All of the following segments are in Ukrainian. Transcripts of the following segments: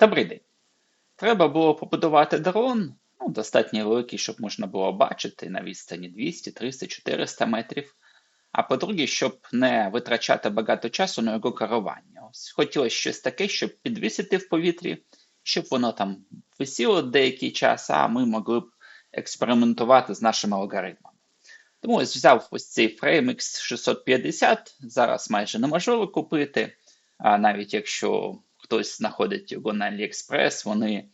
Добрий день. Треба було побудувати дрон, ну, достатньо великий, щоб можна було бачити на відстані 200, 300, 400 метрів. А по-друге, щоб не витрачати багато часу на його керування. Ось хотілося щось таке, щоб підвісити в повітрі, щоб воно там висіло деякий час, а ми могли б експериментувати з нашими алгоритмами. Тому ось взяв ось цей FrameX 650, зараз майже неможливо купити, а навіть якщо хтось знаходить його на AliExpress, вони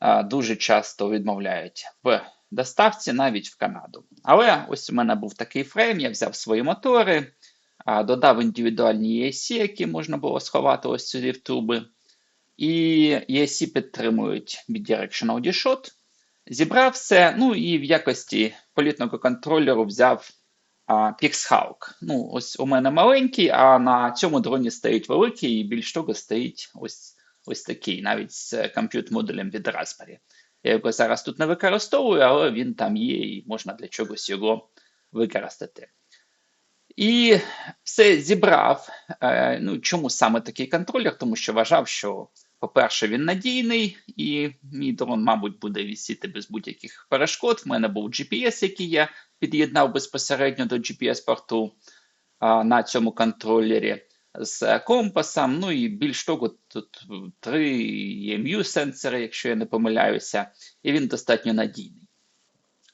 а, дуже часто відмовляють в доставці навіть в Канаду. Але ось у мене був такий фрейм, я взяв свої мотори, а, додав індивідуальні ESC, які можна було сховати ось сюди в труби. І ESC підтримують Bidirectional D-Shot. Зібрав все, ну і в якості політного контролеру взяв PixHawk. Ну, ось у мене маленький, а на цьому дроні стоїть великий, і більш того стоїть ось ось такий, навіть з комп'ют-модулем від Raspberry. Я його зараз тут не використовую, але він там є і можна для чогось його використати. І все зібрав. Е, ну, Чому саме такий контролер? Тому що вважав, що, по-перше, він надійний, і мій дрон, мабуть, буде вісіти без будь-яких перешкод. В мене був GPS, який я під'єднав безпосередньо до GPS-порту на цьому контролері з компасом. Ну і більш того, тут три EMU сенсори, якщо я не помиляюся, і він достатньо надійний.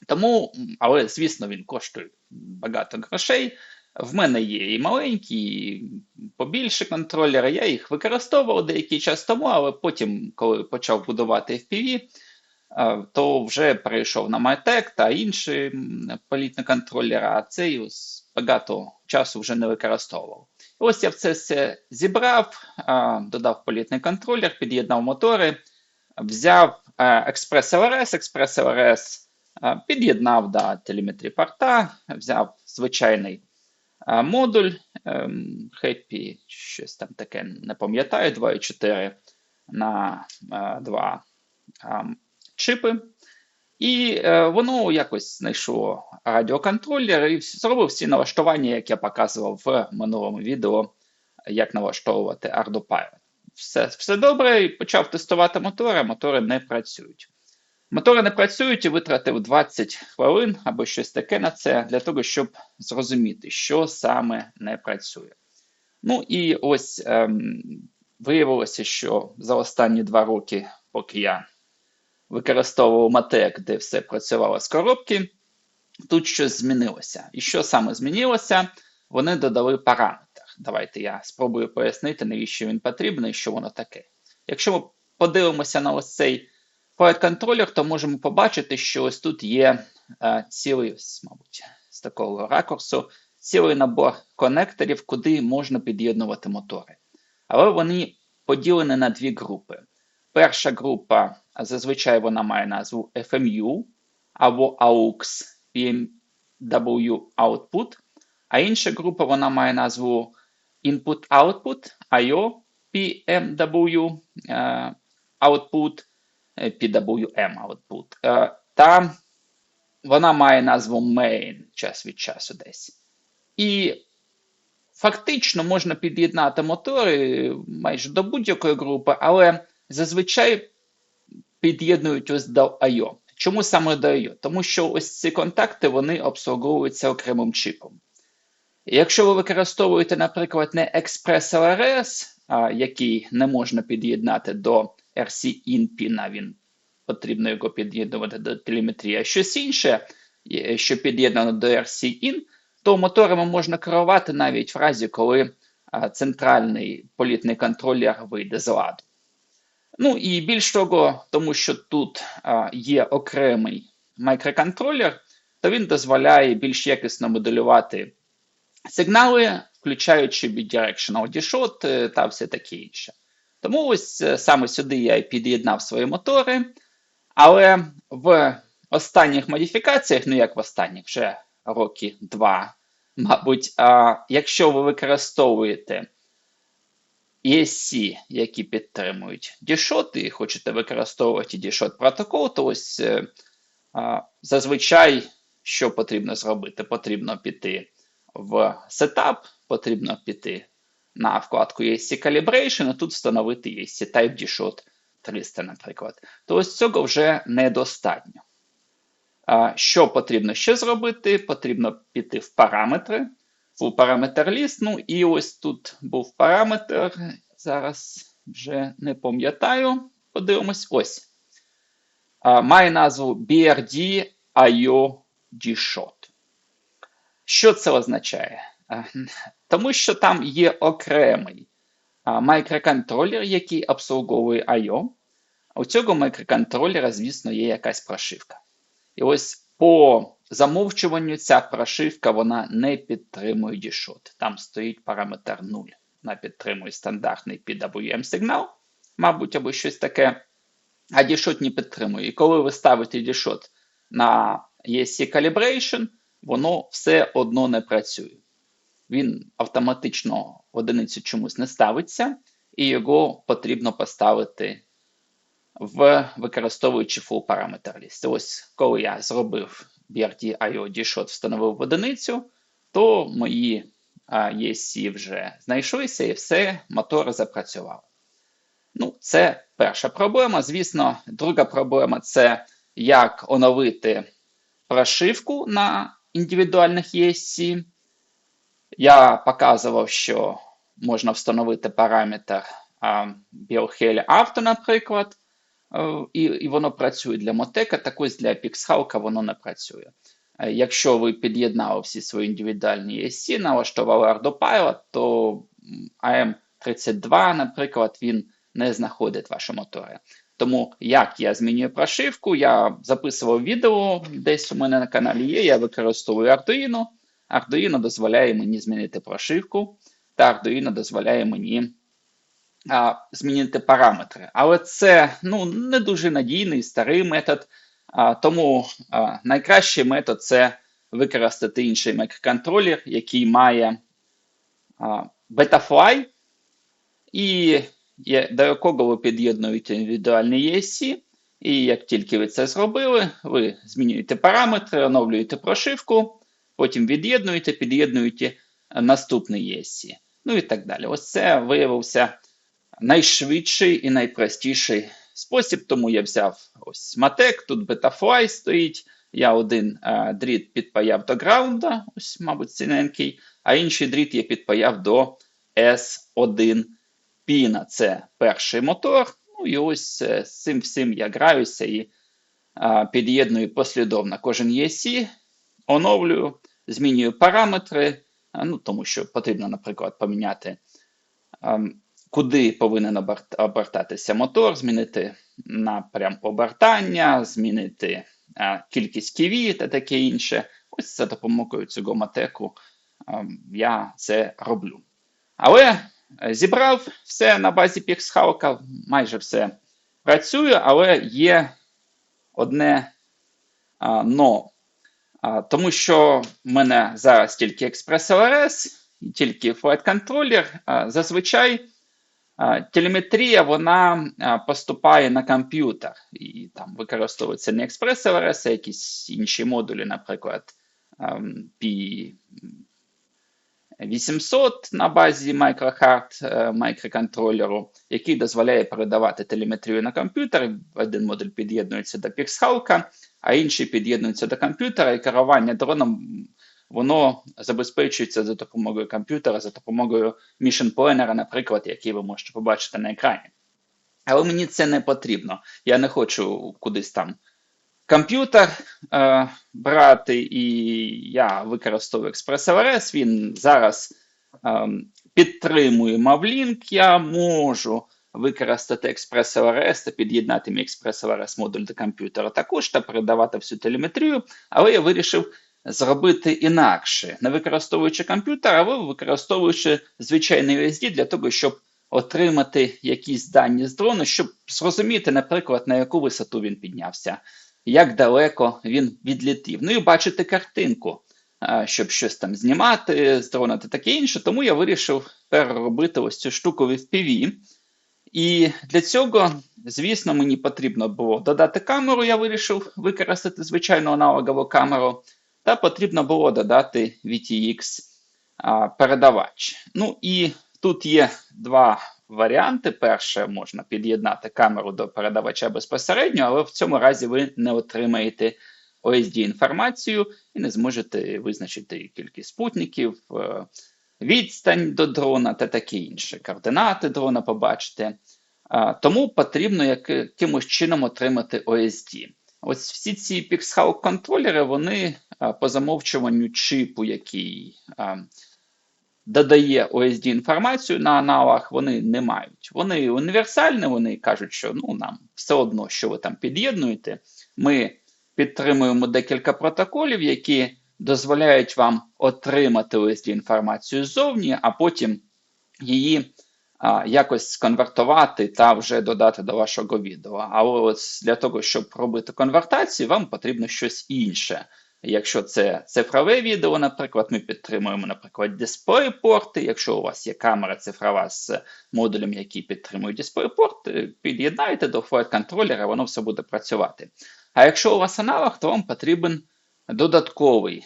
Тому, але, звісно, він коштує багато грошей. В мене є і маленькі, і побільше контролери. Я їх використовував деякий час тому, але потім, коли почав будувати FPV, то вже перейшов на MyTech та інші політні контролери, а цей багато часу вже не використовував. Ось я це все зібрав, додав політний контролер, під'єднав мотори, взяв Express LRS під'єднав до телеметрії порта, взяв звичайний модуль ем, Happy, щось там таке, не пам'ятаю, 2,4 на 2 чипи. І е, воно якось знайшло радіоконтролер і зробив всі налаштування, як я показував в минулому відео, як налаштовувати ArduPilot. Все все добре, і почав тестувати мотори, мотори не працюють. Мотори не працюють і витратив 20 хвилин або щось таке на це, для того, щоб зрозуміти, що саме не працює. Ну і ось ем, виявилося, що за останні два роки, поки я використовував Матек, де все працювало з коробки, тут щось змінилося. І що саме змінилося? Вони додали параметр. Давайте я спробую пояснити, навіщо він потрібен і що воно таке. Якщо ми подивимося на ось цей Flight контролер, то можемо побачити, що ось тут є е, цілий, мабуть, з такого ракурсу, цілий набор конекторів, куди можна під'єднувати мотори. Але вони поділені на дві групи. Перша група зазвичай вона має назву FMU або AUX PMW Output, а інша група вона має назву Input-Output IO PMW Output. PWM output. Та вона має назву main час від часу десь. І фактично можна під'єднати мотори майже до будь-якої групи, але зазвичай під'єднують ось до I.O. Чому саме до I.O.? Тому що ось ці контакти вони обслуговуються окремим чипом. Якщо ви використовуєте, наприклад, не Express LRS, який не можна під'єднати до RC-IN піна, він потрібно його під'єднувати до телеметрії, а щось інше, що під'єднано до RC-IN, то моторами можна керувати навіть в разі, коли центральний політний контролер вийде з ладу. Ну і більш того, тому що тут є окремий мікроконтролер, то він дозволяє більш якісно моделювати сигнали, включаючи bidirectional D-Shot е, та все таке інше. Тому ось е, саме сюди я і під'єднав свої мотори. Але в останніх модифікаціях, ну як в останніх вже роки два, мабуть, а, якщо ви використовуєте ESC, які підтримують D-Shot, і хочете використовувати D-Shot протокол, то ось е, зазвичай що потрібно зробити? Потрібно піти в Setup, потрібно піти на вкладку ESC Calibration, і тут встановити ESC Type D-Shot 300, наприклад, то ось цього вже недостатньо. А, Що потрібно ще зробити? Потрібно піти в параметри, в параметр ліст. Ну і ось тут був параметр. Зараз вже не пам'ятаю. Подивимось. Ось. А, Має назву BRD IO G-Shot. Що це означає? А, Тому що там є окремий мікроконтролер, який обслуговує I.O. У цього мікроконтролера, звісно, є якась прошивка. І ось по замовчуванню ця прошивка вона не підтримує D-Shot. Там стоїть параметр 0. Вона підтримує стандартний PWM сигнал, мабуть, або щось таке. А D-Shot не підтримує. І коли ви ставите D-Shot на ESC Calibration, воно все одно не працює. Він автоматично в одиницю чомусь не ставиться, і його потрібно поставити в використовуючи full параметр list. Ось коли я зробив BRD IO D-Shot, встановив в одиницю, то мої ESC вже знайшлися і все, мотор запрацював. Ну, це перша проблема. Звісно, друга проблема це як оновити прошивку на індивідуальних ESC. Я показував, що можна встановити параметр BioHeli Auto, наприклад, і і воно працює для Мотека, так ось для PixHawk воно не працює. Якщо ви під'єднали всі свої індивідуальні ESC, налаштували ArdoPilot, то AM32, наприклад, він не знаходить ваші мотори. Тому як я змінюю прошивку, я записував відео десь у мене на каналі є, я використовую Arduino. Arduino дозволяє мені змінити прошивку, та Arduino дозволяє мені а, змінити параметри. Але це ну, не дуже надійний старий метод. А, Тому а, найкращий метод це використати інший мікроконтролер, який має а, Betafly, і до якого ви під'єднуєте індивідуальний ESC. І як тільки ви це зробили, ви змінюєте параметри, оновлюєте прошивку, потім від'єднуєте, під'єднуєте наступний ESC. Ну і так далі. Ось це виявився найшвидший і найпростіший спосіб, тому я взяв ось Матек, тут Betafly стоїть. Я один а, дріт підпаяв до граунда, ось, мабуть, ціненький, а інший дріт я підпаяв до S1 Піна. Це перший мотор. Ну і ось з цим всім я граюся і під'єдную послідовно кожен ESC, оновлюю, змінюю параметри, ну, тому що потрібно, наприклад, поміняти. Куди повинен обертатися мотор, змінити напрям обертання, змінити кількість ківі та таке інше. Ось за допомогою цього матеку я це роблю. Але зібрав все на базі PixHawk, майже все працює, але є одне но. Тому що в мене зараз тільки ExpressLRS і тільки Flight Controller. Зазвичай Телеметрія вона поступає на комп'ютер і там використовується не ExpressLRS, а якісь інші модулі, наприклад, P800 на базі MicroHeart мікроконтролеру, який дозволяє передавати телеметрію на комп'ютер. Один модуль під'єднується до PixHawk, а інший під'єднується до комп'ютера, і керування дроном воно забезпечується за допомогою комп'ютера, за допомогою Mission Planner, наприклад, який ви можете побачити на екрані. Але мені це не потрібно. Я не хочу кудись там комп'ютер е, брати, і я використовую ExpressLRS. Він зараз е, підтримує Mavlink, я можу. Використати ExpressLRS та під'єднати мій ExpressLRS модуль до комп'ютера також та передавати всю телеметрію, але я вирішив зробити інакше, не використовуючи комп'ютер, а використовуючи звичайний USD для того, щоб отримати якісь дані з дрону, щоб зрозуміти, наприклад, на яку висоту він піднявся, як далеко він відлітів. Ну і бачити картинку, щоб щось там знімати з дрона та таке інше. Тому я вирішив переробити ось цю штуку в FPV. І для цього, звісно, мені потрібно було додати камеру. Я вирішив використати звичайну аналогову камеру та потрібно було додати VTX передавач. Ну і тут є два варіанти. Перше, можна під'єднати камеру до передавача безпосередньо, але в цьому разі ви не отримаєте OSD інформацію і не зможете визначити кількість спутників, е, відстань до дрона та таке інше. Координати дрона побачите. Тому потрібно якимось чином отримати OSD. Ось всі ці PixHawk контролери, вони по замовчуванню чипу, який додає OSD інформацію на аналог, вони не мають. Вони універсальні, вони кажуть, що ну, нам все одно, що ви там під'єднуєте. Ми підтримуємо декілька протоколів, які дозволяють вам отримати OSD інформацію ззовні, а потім її а, якось сконвертувати та вже додати до вашого відео. Але ось для того, щоб робити конвертацію, вам потрібно щось інше. Якщо це цифрове відео, наприклад, ми підтримуємо, наприклад, дисплей-порти. Якщо у вас є камера цифрова з модулем, який підтримує дисплей-порт, під'єднаєте до флайт контролера, воно все буде працювати. А якщо у вас аналог, то вам потрібен додатковий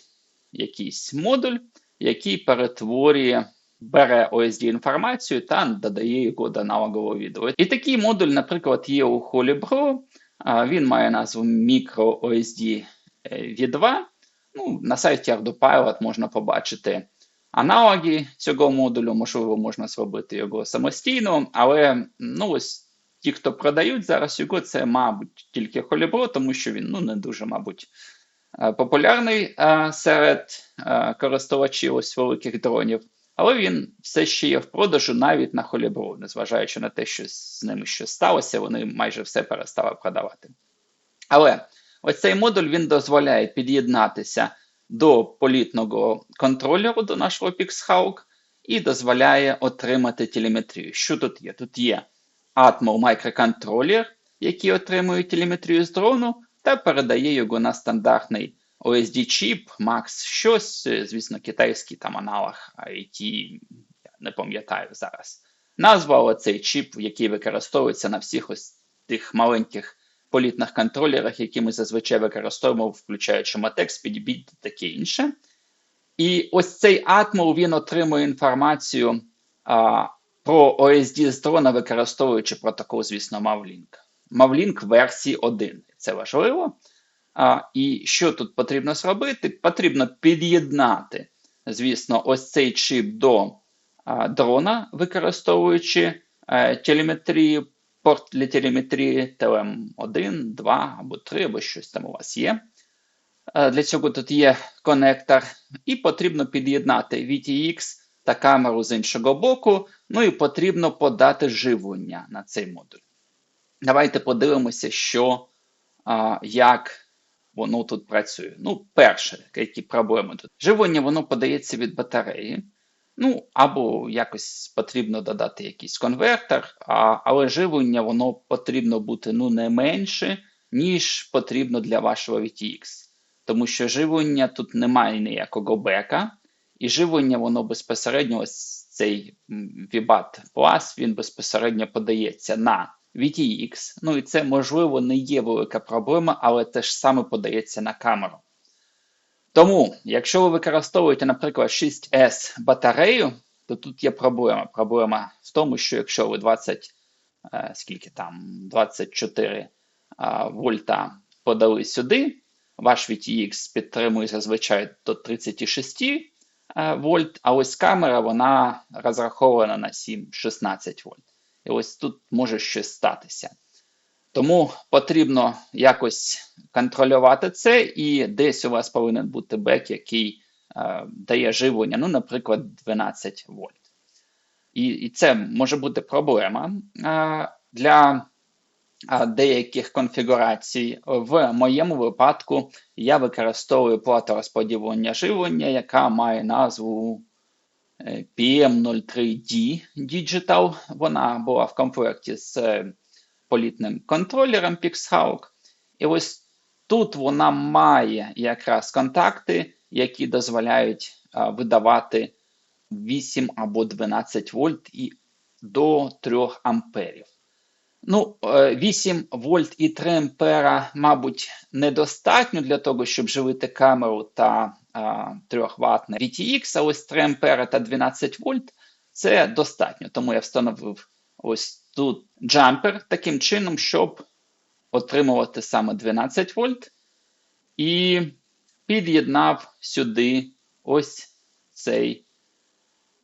якийсь модуль, який перетворює, бере OSD інформацію та додає його до аналогового відео. І такий модуль, наприклад, є у Holybro, він має назву MicroOSD V2. Ну, На сайті ArduPilot можна побачити аналоги цього модулю, можливо, можна зробити його самостійно, але ну, ось ті, хто продають зараз його, це, мабуть, тільки Holybro, тому що він ну, не дуже, мабуть, е, популярний е, серед е, користувачів ось великих дронів. Але він все ще є в продажу навіть на Холібру, незважаючи на те, що з ними щось сталося, вони майже все перестали продавати. Але ось цей модуль він дозволяє під'єднатися до політного контролеру, до нашого PixHawk, і дозволяє отримати телеметрію. Що тут є? Тут є Atmo мікроконтролер, який отримує телеметрію з дрону, та передає його на стандартний OSD-чіп, Max щось, звісно, китайський там аналог IT, я не пам'ятаю зараз. Назва цей чіп, який використовується на всіх ось тих маленьких політних контролерах, які ми зазвичай використовуємо, включаючи Matex, PDB та таке інше. І ось цей Atmo він отримує інформацію а, про OSD з дрона, використовуючи протокол, звісно, Mavlink. Mavlink версії 1. Це важливо. А, І що тут потрібно зробити? Потрібно під'єднати, звісно, ось цей чип до а, дрона, використовуючи а, е, телеметрію, порт для телеметрії TLM1, 2 або 3, або щось там у вас є. А, для цього тут є конектор, і потрібно під'єднати VTX та камеру з іншого боку. Ну і потрібно подати живлення на цей модуль. Давайте подивимося, що, а, як воно тут працює. Ну, перше, які проблеми тут. Живлення воно подається від батареї. Ну, або якось потрібно додати якийсь конвертер, а, але живлення воно потрібно бути ну, не менше, ніж потрібно для вашого VTX. Тому що живлення тут немає ніякого бека, і живлення воно безпосередньо ось цей VBAT Plus, він безпосередньо подається на VTX. Ну і це, можливо, не є велика проблема, але те ж саме подається на камеру. Тому, якщо ви використовуєте, наприклад, 6S батарею, то тут є проблема. Проблема в тому, що якщо ви 20, е, скільки там, 24 е, вольта подали сюди, ваш VTX підтримує зазвичай до 36 е, вольт, а ось камера вона розрахована на 7-16 вольт. І ось тут може щось статися. Тому потрібно якось контролювати це, і десь у вас повинен бути бек, який е, дає живлення, ну, наприклад, 12 вольт. І і це може бути проблема е, для е, деяких конфігурацій. В моєму випадку я використовую плату розподілення живлення, яка має назву PM03D Digital. Вона була в комплекті з е, політним контролером PixHawk. І ось тут вона має якраз контакти, які дозволяють видавати 8 або 12 вольт і до 3 амперів. Ну, 8 е, вольт і 3 ампера, мабуть, недостатньо для того, щоб живити камеру та 3 VTX, а ось 3 ампера та 12 вольт це достатньо. Тому я встановив ось тут джампер таким чином, щоб отримувати саме 12 вольт, і під'єднав сюди ось цей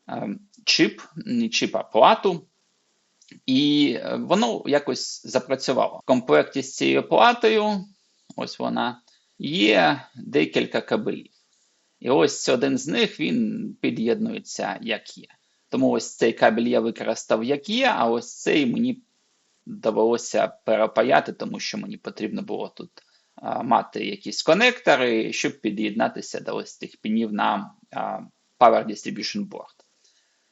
е, чип, не чип, а плату. І воно якось запрацювало. В комплекті з цією платою, ось вона, є декілька кабелів. І ось один з них він під'єднується як є. Тому ось цей кабель я використав як є, а ось цей мені довелося перепаяти, тому що мені потрібно було тут а, мати якісь конектори, щоб під'єднатися до ось тих пінів на а, Power Distribution Board.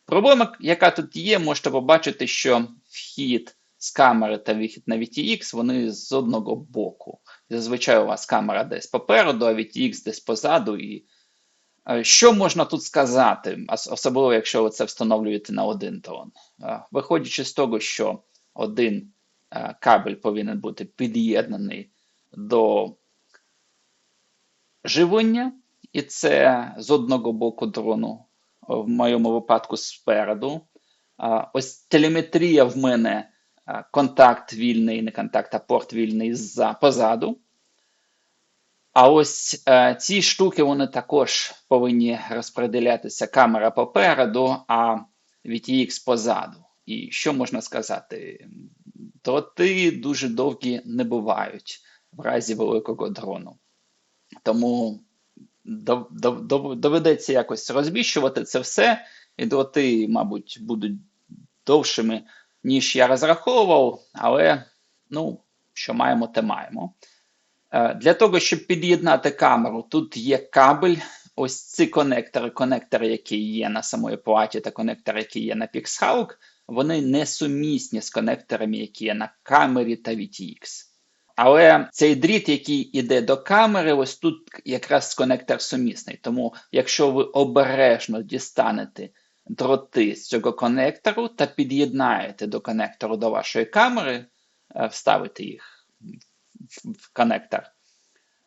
Проблема, яка тут є, можете побачити, що вхід з камери та вихід на VTX вони з одного боку. Зазвичай у вас камера десь попереду, а VTX десь позаду. І що можна тут сказати, особливо якщо ви це встановлюєте на один трон? Е, Виходячи з того, що один е, кабель повинен бути під'єднаний до живлення, і це з одного боку дрону, в моєму випадку спереду. Ось телеметрія в мене контакт вільний, не контакт, а порт вільний позаду. А ось а, ці штуки вони також повинні розподілятися камера попереду, а VTX позаду. І що можна сказати? Дроти дуже довгі не бувають в разі великого дрону. Тому доведеться якось розміщувати це все, і дроти, мабуть, будуть довшими, ніж я розраховував, але ну, що маємо, те маємо. Е, для того, щоб під'єднати камеру, тут є кабель. Ось ці конектори, конектори, які є на самої платі, та конектори, які є на PixHawk, вони не сумісні з конекторами, які є на камері та VTX. Але цей дріт, який йде до камери, ось тут якраз конектор сумісний. Тому, якщо ви обережно дістанете дроти з цього конектору та під'єднаєте до конектору до вашої камери, е, вставите їх в конектор,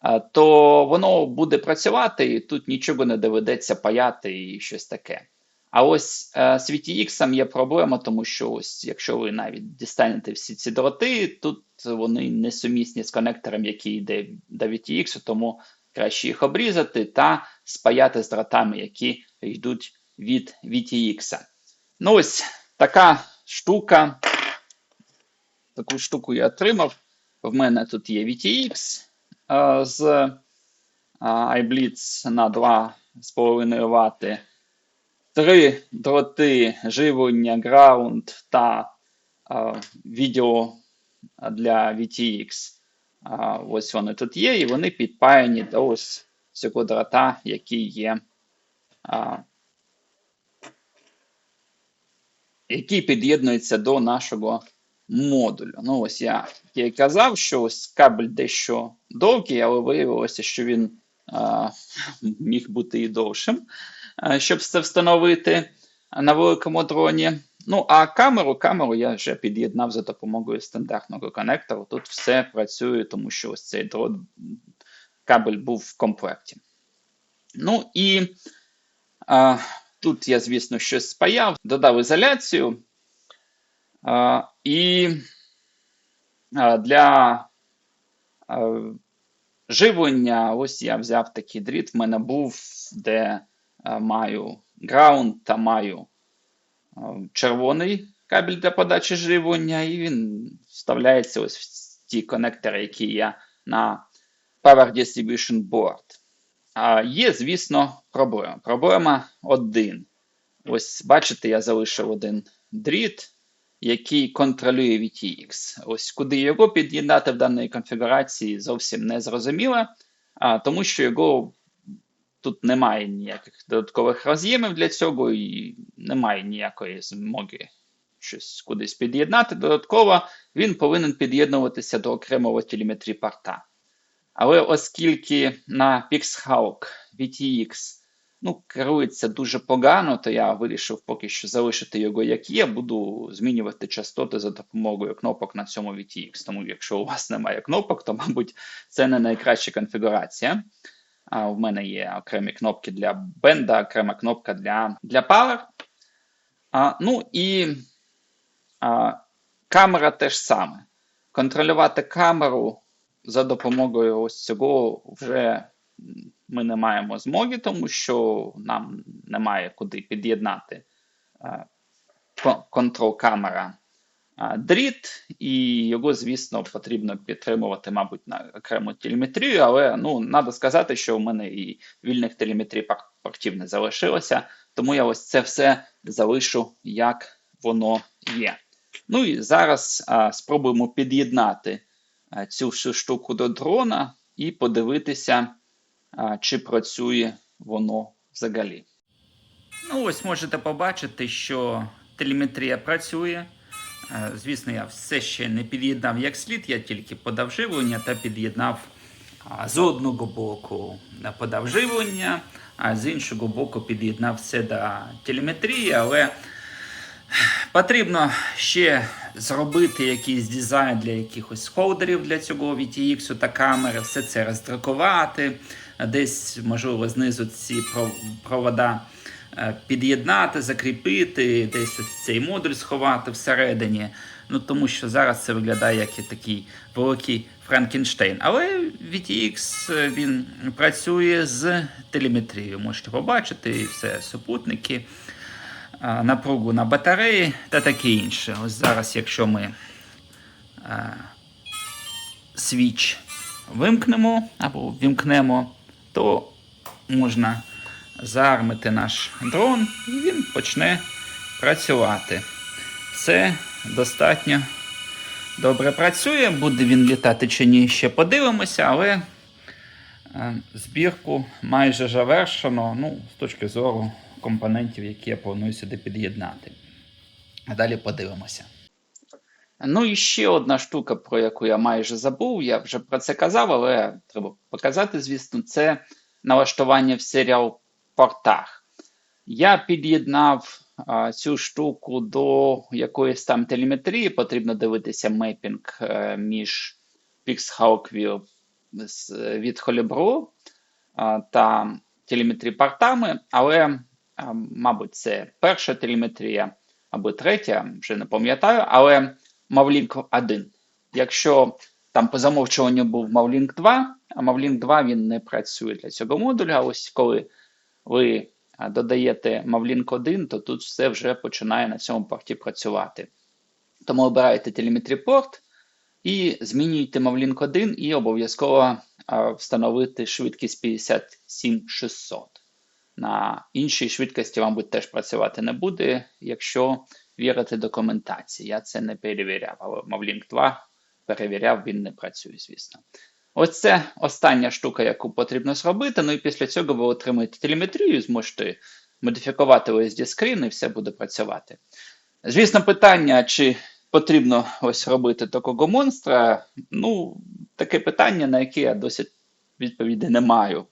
е, то воно буде працювати, і тут нічого не доведеться паяти і щось таке. А ось е, з VTX є проблема, тому що ось, якщо ви навіть дістанете всі ці дроти, тут вони несумісні з конектором, який йде до VTX, тому краще їх обрізати та спаяти з дротами, які йдуть від VTX. Ну ось така штука. Таку штуку я отримав. В мене тут є VTX з iBlitz на 2,5 Вт. Три дроти живлення, граунд та а, відео для VTX. А, ось вони тут є, і вони підпаяні до ось цього дрота, який є. А, який під'єднується до нашого модулю. Ну, ось я я казав, що ось кабель дещо довгий, але виявилося, що він а, міг бути і довшим, а, щоб це встановити на великому дроні. Ну, а камеру камеру я вже під'єднав за допомогою стандартного конектору. Тут все працює, тому що ось цей дрот, кабель був в комплекті. Ну і а, тут я, звісно, щось спаяв, додав ізоляцію. І для живлення, ось я взяв такий дріт, в мене був, де маю граунд та маю червоний кабель для подачі живлення, і він вставляється ось в ті конектори, які є на Power Distribution Board. Є, звісно, проблема. Проблема один. Ось, бачите, я залишив один дріт, який контролює VTX. Ось куди його під'єднати в даній конфігурації зовсім не зрозуміло, а, тому що його Тут немає ніяких додаткових роз'ємів для цього, і немає ніякої змоги щось кудись під'єднати. Додатково він повинен під'єднуватися до окремого телеметрії порта. Але оскільки на PixHawk VTX ну, керується дуже погано, то я вирішив поки що залишити його як є, буду змінювати частоти за допомогою кнопок на цьому VTX. Тому якщо у вас немає кнопок, то, мабуть, це не найкраща конфігурація. А в мене є окремі кнопки для бенда, окрема кнопка для для Power. А, Ну і А, камера теж саме. Контролювати камеру за допомогою ось цього вже ми не маємо змоги, тому що нам немає куди під'єднати контрол камера дріт, і його, звісно, потрібно підтримувати, мабуть, на окрему телеметрію, але ну, треба сказати, що у мене і вільних телеметрій портів не залишилося, тому я ось це все залишу, як воно є. Ну і зараз а, спробуємо під'єднати а, цю всю штуку до дрона і подивитися, чи працює воно взагалі. Ну, ось можете побачити, що телеметрія працює. Е, Звісно, я все ще не під'єднав як слід, я тільки подав живлення та під'єднав з одного боку е, подав живлення, а з іншого боку під'єднав все до телеметрії, але потрібно ще зробити якийсь дизайн для якихось холдерів для цього VTX та камери, все це роздрукувати, десь, можливо, знизу ці провода е, під'єднати, закріпити, десь цей модуль сховати всередині. Ну, тому що зараз це виглядає як і такий великий Франкенштейн. Але VTX е, він працює з телеметрією. Можете побачити все супутники, е, напругу на батареї та таке інше. Ось зараз, якщо ми свіч вимкнемо або вімкнемо, то можна заармити наш дрон і він почне працювати. Все достатньо добре працює. Буде він літати чи ні, ще подивимося, але е, збірку майже завершено ну, з точки зору компонентів, які я планую сюди під'єднати. А далі подивимося. Ну і ще одна штука, про яку я майже забув, я вже про це казав, але треба показати, звісно, це налаштування в серіал портах. Я під'єднав а, цю штуку до якоїсь там телеметрії. Потрібно дивитися мепінг е, між PixHawk з- від а, та телеметрі портами, але, а, мабуть, це перша телеметрія або третя, вже не пам'ятаю, але Mavlink 1. Якщо там по замовчуванню був Mavlink 2, а Mavlink 2 він не працює для цього модуля. Ось коли ви додаєте Mavlink 1, то тут все вже починає на цьому порті працювати. Тому обираєте телеметрі порт і змінюєте Mavlink 1 і обов'язково встановити швидкість 57600. На іншій швидкості, мабуть, теж працювати не буде, якщо вірити документації. Я це не перевіряв, але Mavlink 2 перевіряв, він не працює, звісно. Ось це остання штука, яку потрібно зробити. Ну і після цього ви отримаєте телеметрію, зможете модифікувати OSD скрін і все буде працювати. Звісно, питання, чи потрібно ось робити такого монстра. Ну, таке питання, на яке я досі відповіді не маю.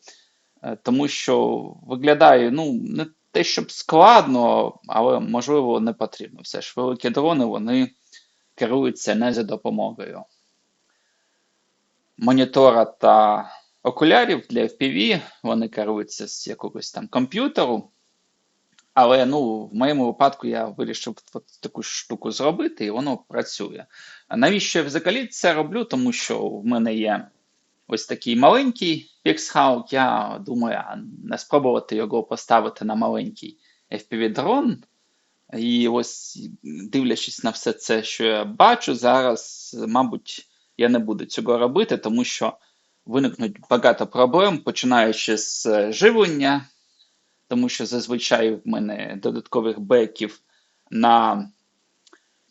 Е, Тому що виглядає, ну, не те, щоб складно, але можливо не потрібно. Все ж великі дрони вони керуються не за допомогою монітора та окулярів для FPV, вони керуються з якогось там комп'ютеру. Але ну, в моєму випадку я вирішив таку штуку зробити, і воно працює. Навіщо я взагалі це роблю? Тому що в мене є ось такий маленький PixHawk. Я думаю, не спробувати його поставити на маленький FPV-дрон. І ось, дивлячись на все це, що я бачу, зараз, мабуть, я не буду цього робити, тому що виникнуть багато проблем, починаючи з е, живлення, тому що зазвичай в мене додаткових беків на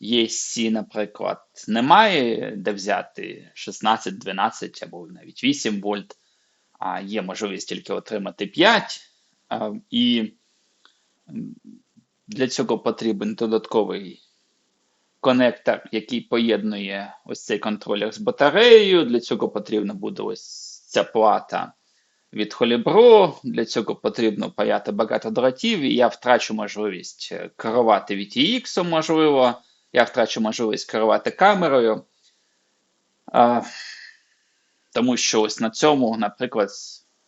ESC, наприклад, немає, де взяти 16, 12 або навіть 8 вольт, а є можливість тільки отримати 5. І для цього потрібен додатковий конектор, який поєднує ось цей контролер з батареєю. Для цього потрібна буде ось ця плата від Holibro. Для цього потрібно паяти багато дротів, і я втрачу можливість е, керувати VTX, можливо. Я втрачу можливість керувати камерою. А, тому що ось на цьому, наприклад,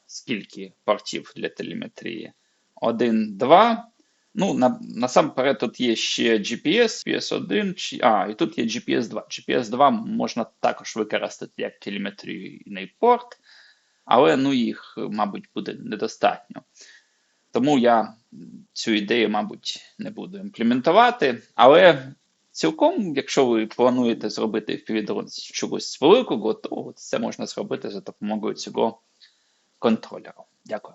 скільки портів для телеметрії? Один, два. Ну, на, насамперед тут є ще GPS, GPS1, чи, а, і тут є GPS2. GPS2 можна також використати як телеметрійний порт, але ну, їх, мабуть, буде недостатньо. Тому я цю ідею, мабуть, не буду імплементувати. Але цілком, якщо ви плануєте зробити з чогось великого, то це можна зробити за допомогою цього контролера. Дякую.